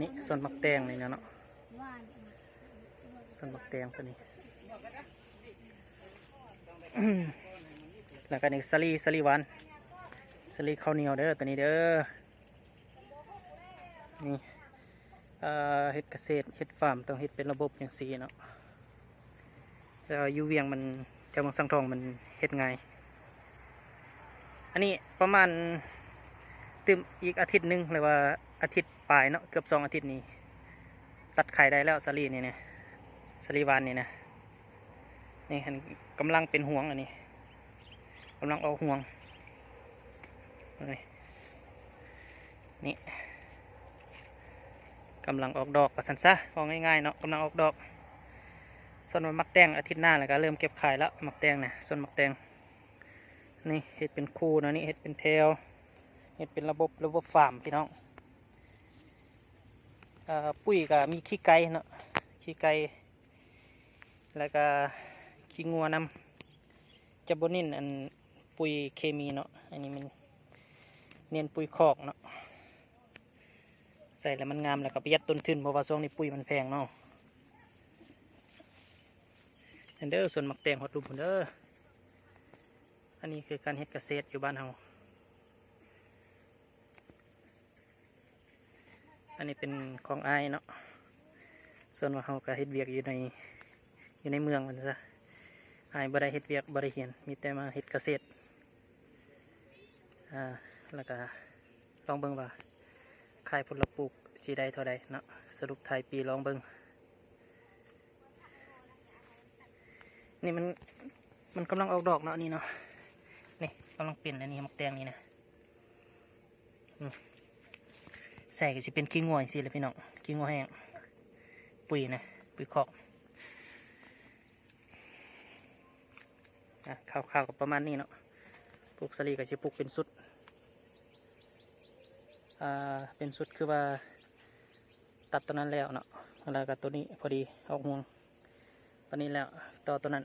นี่ส่วนมักแตงนี่เนาะส่วนมักแตงตัวนี้แล้วก็นี่สลีสลีหวานสลีข้าวเหนียวเด้อตัวนี้เด้อนี่เฮ็ดเกษตรเฮ็ดฟาร์มต้องเฮ็ดเป็นระบบอย่างซีเนาะแล้วอยู่เวียงมันแถวเมืองสังทองมันเฮ็ดง่าย อันนี้ประมาณตืมอีกอาทิตย์หนึ่งเลยว่าอาทิตย์ปลายเนาะเกือบสองอาทิตย์นี้ ตัดไข่ได้แล้วสลีนี่เนี่ยสลีวานนี่นะนี่อันนี้กำลังเป็นห่วงอันนี้กำลังออกห่วงนี่กำลังออกดอกประสันซะพอง่ายๆเนาะกำลังออกดอกส่วนมักแตงอาทิตย์หน้าแล้วก็เริ่มเก็บขายแล้วมักแตงเนี่ยส่วนมักแตง นี่เห็ดเป็นคู่นะนี่เห็ดเป็นเทลเห็ดเป็นระบบระบบฟาร์มพี่น้องอปุ๋ยก็มีขี้ไก่เนาะขี้ไก่แล้วก็ขี้งัวนำจะบนินอันปุ๋ยเคมีเนาะอันนี้มันเนียนปุ๋ยคอกเนาะใส่แล้วมันงามแล้วก็ประหยัดต้นทุนเพราะว่าช่วงนี้ปุ๋ยมันแพงเนาะอันเด้อส่วนหมักแตงฮอตลูมเด้อ อันนี้คือการเฮ็ดเกษตรอยู่บ้านเฮาอันนี้เป็นของไอเนาะส่วนว่าเฮาก็เฮ็ดเวียกอยู่ในอยู่ในเมืองมันซะไอบ่ได้เฮ็ดเวียกบ่ได้เรียนมีแต่มาเฮ็ดเกษตรอ่าแล้วก็ลองเบิ่งว่าขายผลปลูกสิได้เท่าใดเนาะสรุปไทยปีลองเบิ่งนี่มันมันกำลังออกดอกเนาะนี่เนาะ กำลังเป็นแล้วนี่มักแตงนี่นะใส่ก็สิเป็นขี้งัวสิเลยพี่น้องขี้งัวแห้งปุ๋ยนะปุ๋ยคอกอะข้าวกับประมาณนี้เนาะปลูกสลีกับจะปลูกเป็นสุดอ่าเป็นสุดคือว่าตัดตัวนั้นแล้วเนาะแล้วก็ตัวนี้พอดีออกห่วงตัวนี้แล้วต่อตัวนั้น